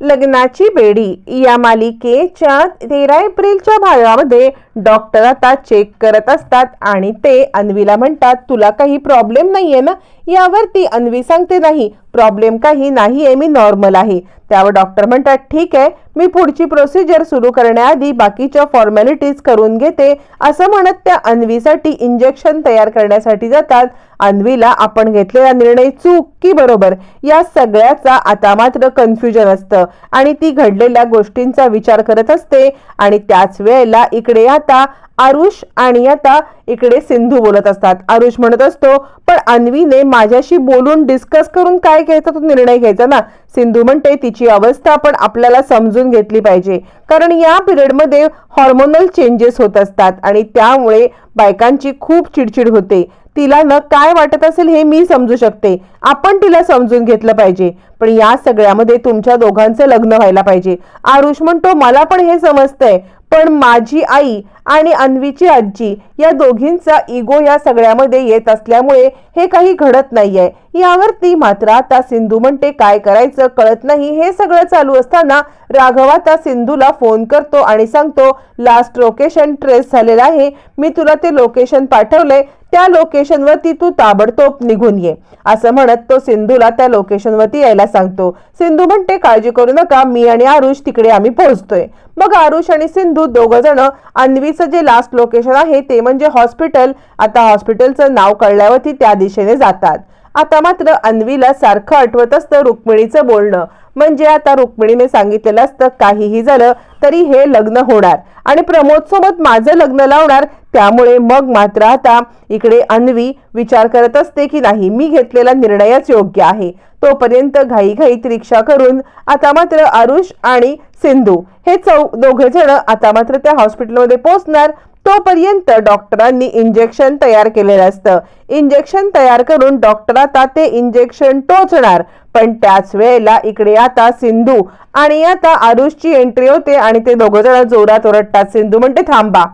लग्नाची बेडी या मालिकेच्या तेरा एप्रिलच्या भागामध्ये डॉक्टर आता चेक करत असतात आणि ते अन्वीला म्हणतात तुला काही प्रॉब्लेम नाहीये ना? यावरती अन्वी सांगते नाही प्रॉब्लेम काही नाहीये मी नॉर्मल आहे. त्यावर डॉक्टर म्हणतात ठीक आहे मी पुढची प्रोसिजर सुरू करण्याआधी बाकीच्या फॉर्मॅलिटीज करून घेते असं म्हणत त्या अन्वीसाठी इंजेक्शन तयार करण्यासाठी जातात. अन्वीला आपण घेतलेला निर्णय चूक की बरोबर या सगळ्याचा आता मात्र कन्फ्युजन असतं आणि ती घडलेल्या गोष्टींचा विचार करत असते आणि त्याच वेळेला इकडे आता आरुष आणि आता इकडे सिंधू बोलत असतात. आरुष म्हणत असतो पण अन्वीने माझ्याशी बोलून डिस्कस करून काय घ्यायचा तो निर्णय घ्यायचा ना. सिंधू म्हणते तिची अवस्था पण आपल्याला समजून घेतली पाहिजे. कारण या पिरियडमध्ये हॉर्मोनल चेंजेस होत असतात आणि त्यामुळे बायकांची खूप चिडचिड होते. तिला न काय वाटत असेल हे मी समजू शकते. आपण तिला समजून घेतलं पाहिजे. पण या सगळ्यामध्ये तुमच्या दोघांचं लग्न व्हायला पाहिजे. आरुष म्हणतो मला पण हे समजतंय. पण माझी आई आणि अन्वीची आजी या दोघींचा इगो या सगळ्यामध्ये येत असल्यामुळे हे काही घडत नाहीये. यावरती मात्र आता सिंधू म्हणते काय करायचं कळत नाही. हे सगळं चालू असताना राघव आता सिंधूला फोन करतो आणि सांगतो लास्ट लोकेशन ट्रेस झालेलं आहे. मी तुला ते लोकेशन पाठवलंय. त्या लोकेशनवरती तू ताबडतोब निघून ये. असं म्हणत तो सिंधूला त्या लोकेशनवरती यायला सांगतो. सिंधू म्हणते काळजी करू नका मी आणि आरुष तिकडे आम्ही पोहोचतोय. मग आरुष आणि सिंधू दोघ जण अन्वीचं जे लास्ट लोकेशन आहे ते म्हणजे हॉस्पिटल आता हॉस्पिटलचं नाव कळल्यावरती त्या दिशेने जातात. आता मात्र अन्वीला सारखं आठवत असतं रुक्मिणीचं बोलणं. म्हणजे आता रुक्मिणीने सांगितलेलं असतं काहीही झालं तरी हे लग्न होणार. आणि प्रमोद सोबत माझं लग्न लावणार त्यामुळे मग मात्र आता इकडे अन्वी विचार करत असते की नाही मी घेतलेला निर्णयच योग्य आहे. तोपर्यंत घाईघाईत रिक्षा करून आता मात्र आरुष आणि सिंधू हे चौ दोघे जण आता मात्र त्या हॉस्पिटलमध्ये पोहोचणार. तोपर्यंत डॉक्टरांनी इंजेक्शन तयार केलेलं असतं. इंजेक्शन तयार करून डॉक्टर आता ते इंजेक्शन टोचणार. पण त्याच वेळेला इकडे आता सिंधू आणि आता आरुषची एंट्री होते आणि आणि ते दोघं जण जोरात ओरडतात. सिंधू म्हणते थांबा.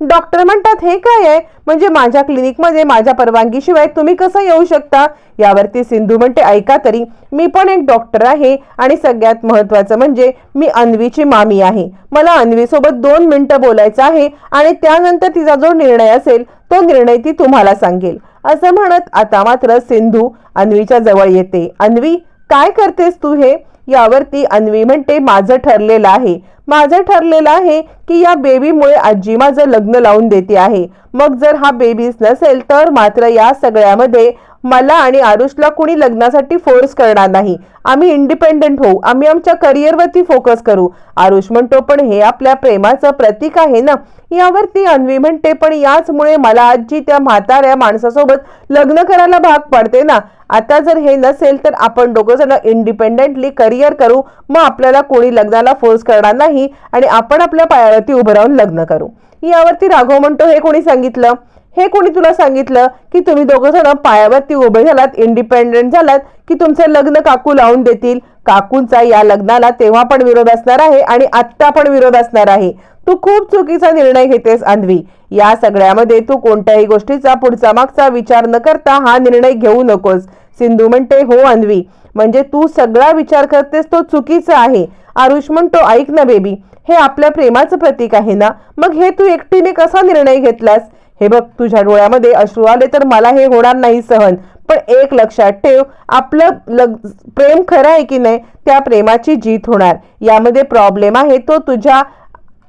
डॉक्टर म्हणतात हे काय आहे? म्हणजे माझ्या क्लिनिकमध्ये माझ्या परवानगीशिवाय तुम्ही कसं येऊ शकता? यावरती सिंधू म्हणते ऐका तरी मी पण एक डॉक्टर आहे आणि सगळ्यात महत्वाचं म्हणजे मी अन्वीची मामी आहे. मला अन्वीसोबत दोन मिनटं बोलायचं आहे आणि त्यानंतर तिचा जो निर्णय असेल तो निर्णय ती तुम्हाला सांगेल. असं म्हणत आता मात्र सिंधू अन्वीच्या जवळ येते. अन्वी काय करतेस तू हे? यावरती अन्वी म्हणते माझं ठरलेलं आहे. माझं ठरलेलं आहे की या बेबीमुळे आजी माझं लग्न लावून देते आहे. मग जर हा बेबीच नसेल तर मात्र या सगळ्यामध्ये मला आणि आरुषला कुणी लग्नासाठी फोर्स करणार नाही. आम्ही इंडिपेंडेंट होऊ. आम्ही आमच्या करिअरवरती फोकस करू. आरुष म्हणतो पण हे आपल्या प्रेमाचं प्रतीक आहे ना? यावरती अन्वी म्हणते पण याचमुळे मला आजी त्या म्हाताऱ्या माणसासोबत लग्न करायला भाग पडते ना? आता जर हे नसेल तर आपण दोघं जण इंडिपेंडेंटली करिअर करू. मग आपल्याला कोणी लग्नाला फोर्स करणार नाही आणि आपण आपल्या पायावरती उभं राहून लग्न करू. यावरती राघव म्हणतो हे कोणी सांगितलं? हे कोणी तुला सांगितलं की तुम्ही दोघं जण पायावरती उभे झालात इंडिपेंडेंट झालात की तुमचं लग्न काकू लावून देतील? काकूंचा या लग्नाला तेव्हा पण विरोध असणार आहे आणि आत्ता पण विरोध असणार आहे. तू खूप चुकीचा निर्णय घेतेस अन्वी. या सगळ्यामध्ये तू कोणत्याही गोष्टीचा पुढचा मागचा विचार न करता हा निर्णय घेऊ नकोस. सिंधू म्हणते हो अन्वी. म्हणजे तू सगळा विचार करतेस तो चुकीचा आहे. आरुष म्हणतो ऐक ना बेबी. हे आपल्या प्रेमाचं प्रतीक आहे ना? मग हे तू एकटीने कसा निर्णय घेतलास? हे बघ तुझ्या डोळ्यामध्ये अश्रू आले तर मला हे होणार नाही सहन. पण एक लक्षात ठेव आपलं लग प्रेम खरं आहे की नाही त्या प्रेमाची जीत होणार. यामध्ये प्रॉब्लेम आहे तो तुझ्या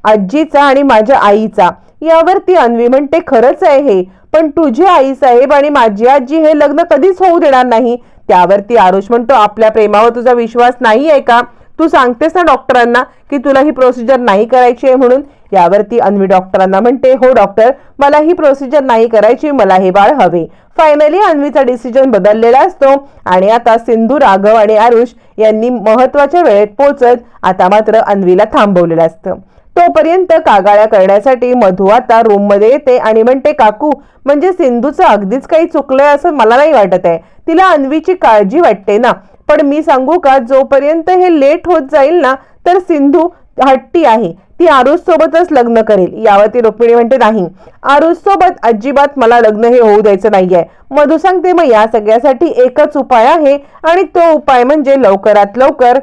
आजीचा आणि माझ्या आईचा. यावरती अन्वी म्हणते खरंच आहे हे. पण तुझी आई साहेब आणि माझी आजी हे लग्न कधीच होऊ देणार नाही. त्यावरती आरुष म्हणतो आपल्या प्रेमावर तुझा विश्वास नाही आहे का? तू सांगतेस ना डॉक्टरांना की तुला ही प्रोसिजर नाही करायची आहे म्हणून. यावरती अन्वी डॉक्टरांना म्हणते हो डॉक्टर मला ही प्रोसिजर नाही करायची मला हे बाळ हवे. फायनली अन्वीचा डिसिजन बदललेला असतो आणि आता सिंधू राघव आणि आरुष यांनी महत्त्वाच्या वेळेत पोहोचत आता मात्र अन्वीला थांबवलेलं असतं. तोपर्यंत कागाळ्या करण्यासाठी मधू आता रूममध्ये येते आणि म्हणते काकू म्हणजे सिंधूचं अगदीच काही चुकलंय असं मला नाही वाटत आहे. तिला अन्वीची काळजी वाटते ना. पण मी सांगू का जोपर्यंत हे लेट होत जाईल ना तर सिंधू हट्टी आहे. ती आरुष सोबतच लग्न करेल. यावरती रुक्मिणी म्हणते नाही. आरुष सोबत अजिबात मला लग्न हे होऊ द्यायचं नाहीये. मधू सांगते मग या सगळ्यासाठी एकच उपाय आहे आणि तो उपाय म्हणजे लवकरात लवकर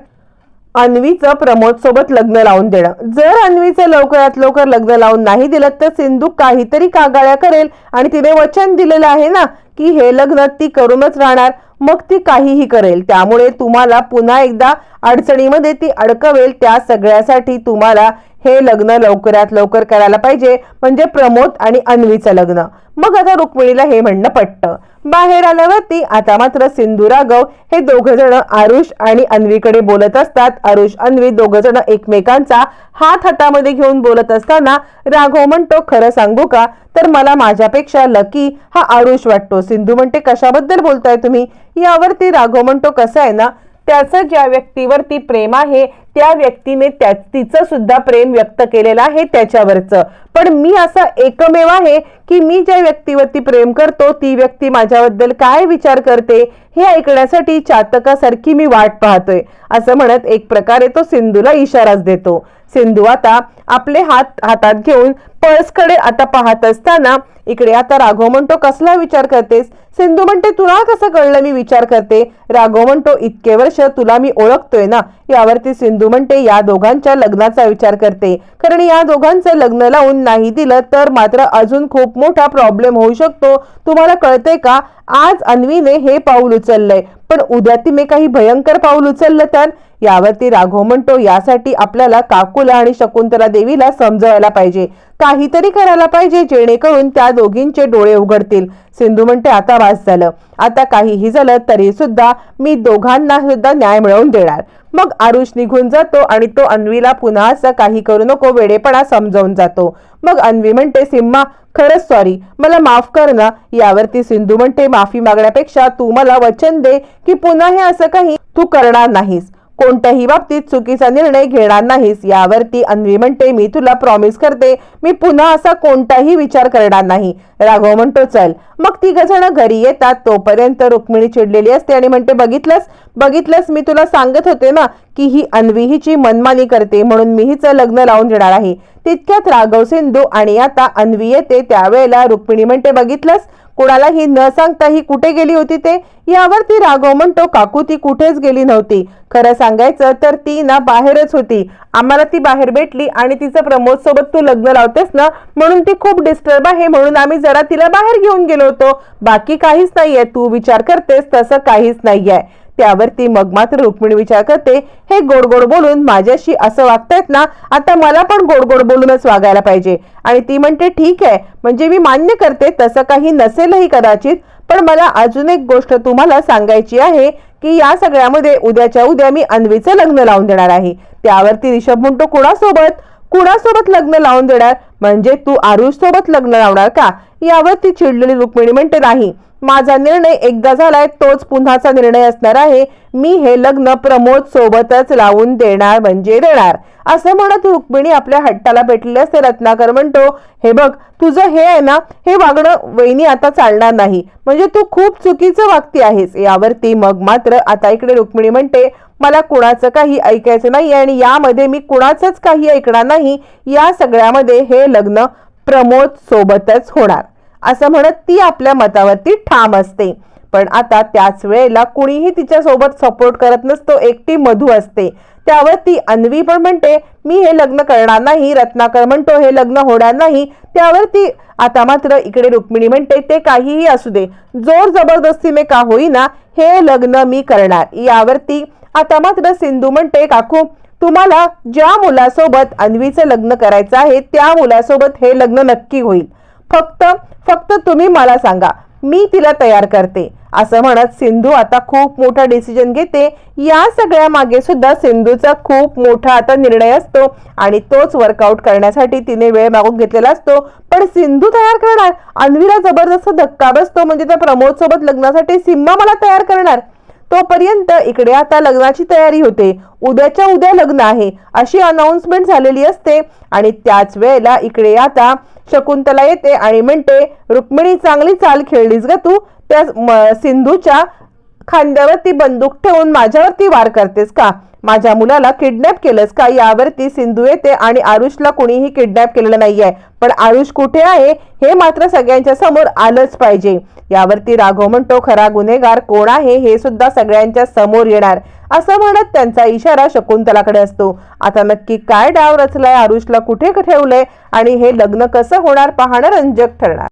अन्वीचं प्रमोद सोबत लग्न लावून देणं. जर अन्वीचं लवकरात लवकर लग्न लावून नाही दिलं तर सिंधू काहीतरी कागाळ्या करेल आणि तिने वचन दिलेलं आहे ना की हे लग्न ती करूनच राहणार मग ती काहीही करेल. त्यामुळे तुम्हाला पुन्हा एकदा अडचणीमध्ये ती अडकवेल. त्या सगळ्यासाठी तुम्हाला हे लग्न लवकरात लवकर करायला पाहिजे. म्हणजे प्रमोद आणि अन्वीचं लग्न. मग आता रुक्मिणीला हे म्हणणं पटतं. बाहेर आल्यावरती आता मात्र सिंधू राघव हे दोघ जण आरुष आणि अन्वीकडे बोलत असतात. आरुष अन्वी दोघ जण एकमेकांचा हात हातामध्ये घेऊन बोलत असताना राघव म्हणतो खरं सांगू का? तर मला माझ्यापेक्षा लकी हा आरुष वाटतो. सिंधू म्हणते कशाबद्दल बोलताय तुम्ही? यावरती राघव म्हणतो कसं आहे ना त्याचं ज्या व्यक्तीवरती प्रेम आहे त्या व्यक्तीने त्या तिचं सुद्धा प्रेम व्यक्त केलेलं आहे त्याच्यावरचं. पण मी असा एकमेव आहे की मी ज्या व्यक्तीवरती प्रेम करतो ती व्यक्ती माझ्याबद्दल काय विचार करते हे ऐकण्यासाठी चातकासारखी मी वाट पाहतोय. असं म्हणत एक प्रकारे तो सिंधूला इशाराच देतो. सिंधू आता आपले हात हातात घेऊन पळसकडे आता पाहत असताना इकडे आता राघव म्हणतो कसला विचार करतेस? सिंधू म्हणते तुला कसं कळलं मी विचार करते? राघव म्हणतो इतके वर्ष तुला मी ओळखतोय ना? यावरती सिंधू म्हणते या दोघांच्या लग्नाचा विचार करते. कारण या दोघांचं लग्न लावून नाही दिलं तर मात्र अजून खूप मोठा प्रॉब्लेम होऊ शकतो. तुम्हाला कळतंय का? आज अन्वीने हे पाऊल उचललंय. पण उद्या तिने काही भयंकर पाऊल उचललं तर? यावरती राघव म्हणतो यासाठी आपल्याला काकूला आणि शकुंतला देवीला समजवायला पाहिजे. काहीतरी करायला पाहिजे जेणेकरून त्या दोघींचे डोळे उघडतील. सिंधू म्हणते आता वास झालं. आता काहीही झालं तरी सुद्धा मी दोघांना सुद्धा न्याय मिळवून देणार. मग आरुष निघून जातो आणि तो अन्वीला पुन्हा असं काही करू नको वेडेपणा समजावून जातो. मग अन्वी म्हणते सिम्मा खरंच सॉरी मला माफ कर ना. यावरती सिंधू म्हणते माफी मागण्यापेक्षा तू मला वचन दे की पुन्हा हे असं काही तू करणार नाहीस. कोणत्याही बाबतीत चुकीचा निर्णय घेणार नाहीस. यावरती अन्वी म्हणते मी तुला प्रॉमिस करते मी पुन्हा असा कोणताही विचार करणार नाही. राघव म्हणतो चल. मग तिघ जण घरी येतात. तोपर्यंत रुक्मिणी चिडलेली असते आणि म्हणते बघितलंस बघितलंस मी तुला सांगत होते ना की ही अन्वी हिची मनमानी करते म्हणून मी हिचं लग्न लावून देणार आहे. तितक्यात राघव सिंधू आणि आता अन्वी येते. त्यावेळेला रुक्मिणी म्हणते बघितलंस कोणालाही न सांगता ही कुठे गेली होती ते? यावर ती राघव म्हणतो काकू ती कुठेच गेली नव्हती. खरं सांगायचं तर ती ना बाहेरच होती. आम्हाला ती बाहेर भेटली आणि तिचं प्रमोद सोबत तू लग्न लावतेस ना? म्हणून ती खूप डिस्टर्ब आहे म्हणून आम्ही जरा तिला बाहेर घेऊन गेलो होतो. बाकी काहीच नाहीये. तू विचार करतेस तसं काहीच नाहीये. त्यावरती मग मात्र रुक्मिणी विचार करते हे गोड गोड बोलून माझ्याशी असं वागतायत ना आता मला पण गोड गोड बोलूनच वागायला पाहिजे. आणि ती म्हणते ठीक आहे म्हणजे मी मान्य करते तसं काही नसेलही कदाचित पण मला अजून एक गोष्ट तुम्हाला सांगायची आहे की या सगळ्यामध्ये उद्याच्या उद्या मी अन्वीचं लग्न लावून देणार आहे. त्यावरती रिषभ म्हणतो कुणासोबत? कुणासोबत लग्न लावून देणार? म्हणजे तू आरुष सोबत लग्न लावणार का? यावरती चिडलेली रुक्मिणी म्हणते नाही माझा निर्णय एकदा झालाय तोच पुन्हाचा निर्णय असणार आहे. मी हे लग्न प्रमोद सोबतच लावून देणार म्हणजे देणार. असं म्हणत रुक्मिणी आपल्या हट्टाला भेटले असते. रत्नाकर म्हणतो हे बघ तुझं हे आहे ना हे वागणं वहिनी आता चालणार नाही. म्हणजे तू खूप चुकीचं वागती आहेस. यावरती मग मात्र आता इकडे रुक्मिणी म्हणते मला कुणाचं काही ऐकायचं नाही आणि यामध्ये मी कुणाचंच काही ऐकणार नाही. या सगळ्यामध्ये हे लग्न प्रमोद सोबतच होणार. असं म्हणत ती आपल्या मतावरती ठाम असते. पण आता त्याच वेळेला कुणीही तिच्या सोबत सपोर्ट करत नसतो एकटी मधू असते. त्यावर ती अन्वी पण म्हणते मी हे लग्न करणार नाही रत्नाकर म्हणतो हे लग्न होणार नाही. त्यावर ती आता मात्र इकडे रुक्मिणी म्हणते ते काहीही असू दे. जोर जबरदस्ती मे का होईना हे लग्न मी करणार. यावरती आता मात्र सिंधू म्हणते काकू तुम्हाला ज्या मुलासोबत अन्वीचं लग्न करायचं आहे त्या मुलासोबत हे लग्न नक्की होईल. फक्त फक्त तुम्ही मला सांगा मी तिला तयार करते. असं म्हणत सिंधू आता खूप मोठा डिसिजन घेते. या सगळ्या मागे सुद्धा सिंधूचा खूप मोठा आता निर्णय असतो आणि तोच वर्कआउट करण्यासाठी तिने वेळ मागून घेतलेला असतो. पण सिंधू तयार करणार? अन्वीला जबरदस्त धक्का बसतो. म्हणजे त्या प्रमोद सोबत लग्नासाठी सिम्मा मला तयार करणार? तोपर्यंत इकडे आता लग्नाची तयारी होते. उद्याच्या उद्या लग्न आहे अशी अनाउन्समेंट झालेली असते. आणि त्याच वेळेला इकडे आता शकुंतला येते आणि म्हणते रुक्मिणी चांगली चाल खेळलीस ग तू. त्या सिंधूच्या खांद्यावरती बंदूक ठेवून माझ्यावरती वार करतेस का? माझ्या मुलाला किडनॅप केलंस का? यावरती सिंधू येते आणि आरुषला कुणीही किडनॅप केलेलं नाहीये. पण आरुष कुठे आहे? हे मात्र सगळ्यांच्या समोर आलंच पाहिजे. यावरती राघव म्हणतो खरा गुन्हेगार कोण आहे? हे सुद्धा सगळ्यांच्या समोर येणार. असं म्हणत त्यांचा इशारा शकुंतलाकडे असतो. आता नक्की काय डाव रचलाय? आरुषला कुठे ठेवलंय? आणि हे लग्न कसं होणार? पाहणं रंजक ठरणार.